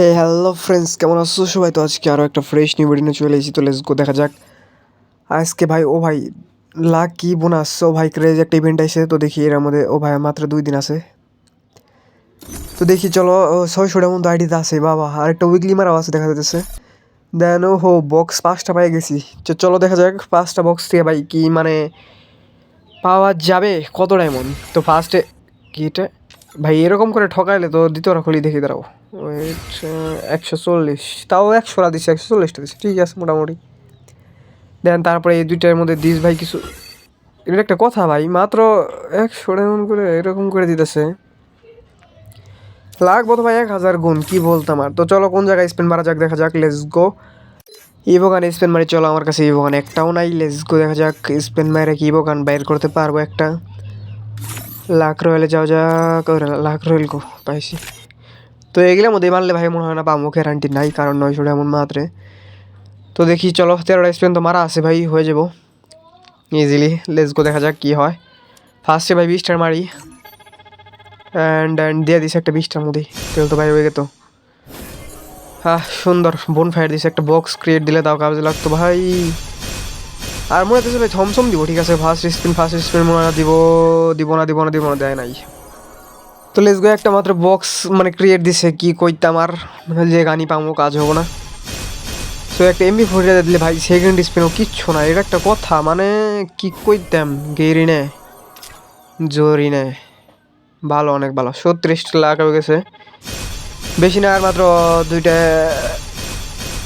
হে hello friends কেমন আছো? সবাই তো আজকে আরও একটা ফ্রেশ নিউ ভিডিও চলে এসেছি। তো লেটস গো দেখা যাক। আজকে ভাই, ও ভাই লাক বোনাস ও ভাই ক্রেজ একটা ইভেন্ট আছে তো দেখি এর মধ্যে, ও ভাই, মাত্র দুই দিন আছে। তো দেখি, চলো ছয়শোটার মধ্যে আইডিতে আছে, বাবা। আর একটা উইকলি মারাও আছে, দেখা যাচ্ছে দেন ও হো বক্স পাঁচটা পাই গেছি। তো চলো, দেখা যাক, পাঁচটা বক্স থেকে ভাই, কি মানে পাওয়া যাবে? কত ডায়মন্ড? তো ফার্স্টে কি এটা? ভাই, এরকম করে ঠকাইলে তো দ্বিতীয়টা খুলি দেখি ওয়েট একশো চল্লিশ। তাও একশোটা দিচ্ছে একশো চল্লিশটা দিচ্ছে ঠিক আছে, মোটামুটি। দেন তারপরে এই দুইটার মধ্যে দিস ভাই কিছু। এটা একটা কথা ভাই, মাত্র একশো এমন করে, এরকম করে দিতেছে। লাগবো তো ভাই এক হাজার গুণ, কী বলতাম আর। তো চলো কোন জায়গায় স্পেন মারা যাক, দেখা যাক লেস গো ইভোগান স্পেন মারি, চলো আমার কাছে ইভোগান একটাও নাই লেস গো দেখা যাক স্পেন মারে কি ইভোগান বাইর করতে পারব একটা। লাখ রয়েলে যাও যাক লাখ রয়েল গো, পাইছি। তো এগুলোর মধ্যে মারলে ভাই মনে হয় না পাবো গ্যারান্টি নাই, কারণ নয় নয়শো এমন মাত্রে। তো দেখি, চলো, তেরোটা স্পেন তো মারা আছে ভাই, হয়ে যাব। ইজিলি লেস গো দেখা যাক কী হয়। ফার্স্টে ভাই বিশটার মারি। অ্যান্ড অ্যান্ড দিয়ে দিছে একটা বিশটার মধ্যেই। তেল তো ভাই হয়ে গেতো। হ্যাঁ সুন্দর বোন ফায়ার দিছে, একটা বক্স ক্রিয়েট দিলে তাও কাজে লাগতো ভাই। আর মনে হচ্ছে থমসম দিব, ঠিক আছে? ফার্স্ট স্পিন ফার্স্ট স্পিন মনে হয় দিব দিব না দিব না দিব না, দেয় নাই। তো লেস গো একটা মাত্র বক্স মানে ক্রিয়েট দিছে, কি কইতাম আর? মানে যে গানি পাবো কাজ হব না। তো একটা এমবি ফোরটা দিলে ভাই সেকেন্ড স্পিনও কিচ্ছু না এটা একটা কথা মানে কি কইতাম? গেরি নে, জোরি নে। ভালো, অনেক ভালো। সত্রিশটা লাখ হয়ে গেছে। বেশি না, আর মাত্র দুইটা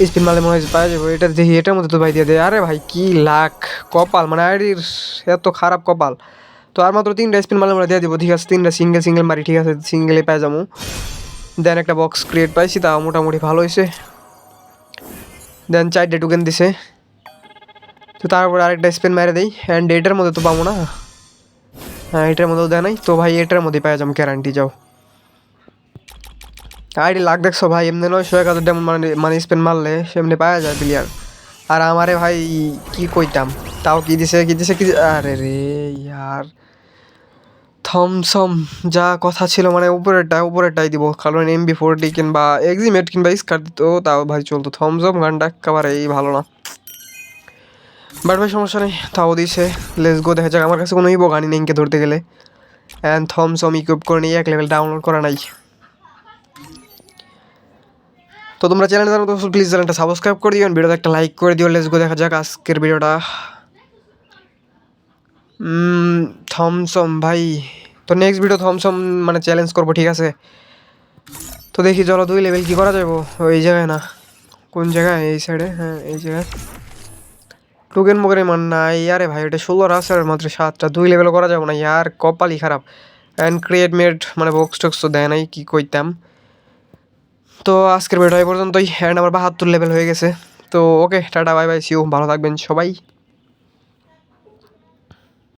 স্পিন মারলে মনে হয় পাওয়া যাবে এটা দেখি এটার মধ্যে তো ভাই দিয়ে দেয় আরে ভাই কি লাখ কপাল মানে আইডির এত খারাপ কপাল তো আর মাত্র তিনটা স্পিন মারলে আমরা দিয়ে দেবো ঠিক আছে তিনটা সিঙ্গেল সিঙ্গেল মারি ঠিক আছে সিঙ্গেলে পাই যাব দেন একটা বক্স ক্রিয়েট পাইছি তা মোটামুটি ভালো হয়েছে দেন চারটে টুকেন দিছে তো তারপর আরেকটা স্পেন মেরে দেই অ্যান্ড এটার মধ্যে তো পাবো না হ্যাঁ এটার মধ্যেও দেয় নাই তো ভাই এটার মধ্যে পাই যাব গ্যারান্টি যাও আইডি লাখ দেখছ ভাই এমনি নয় এক হাজার ডেমন মানে মানে স্পেন মারলে, সেমনি পাওয়া যায় প্লেয়ার আর আমারে ভাই, কি কইতাম? তাও কি দিছে কি দিছে, কি আরে রে ইয়ার। থমসম, যা কথা ছিল মানে উপরেরটা, উপরেরটাই দিব। কারণ এম এমবি ফোরটি কিংবা এক্সিমেট কিংবা স্কার দিত, তাও ভাই চলতো। থমসম গানটা একেবারেই ভালো না। বাট ভাই সমস্যা নেই, তাও দিছে। লেস গো দেখা যাক। আমার কাছে কোনো ইবো গানি নেই ধরতে গেলে। অ্যান্ড থমসম ইকুইপ করে নিয়ে এক লেভেল ডাউনলোড করা নাই। তো তোমরা চ্যানেল জানো তো প্লিজ চ্যানেলটা সাবস্ক্রাইব করে দিও ভিডিওতে একটা লাইক করে দিও। লেস গো দেখা যাক আজকের ভিডিওটা থমসম ভাই। তো নেক্সট ভিডিও থমসম মানে চ্যালেঞ্জ করব, ঠিক আছে? তো দেখি, চলো, দুই লেভেল কী করা যাব? ওই জায়গায় না। কোন জায়গায়? এই সাইডে হ্যাঁ এই জায়গায়। টুকেন মগের মান না ইয়ারে ভাই, ওটা ষোলো আর মাত্র সাতটা। দুই লেভেল করা যাব না। ইয়ার, কপালই খারাপ। অ্যান্ড ক্রিয়েট মেড মানে বক্স টক্স তো দেয় নাই, কী কইতাম? তো আজকের ভিডিও পর্যন্তই। অ্যান্ড আমার বাহাত্তর লেভেল হয়ে গেছে। তো okay tata bye bye see you ভালো থাকবেন সবাই।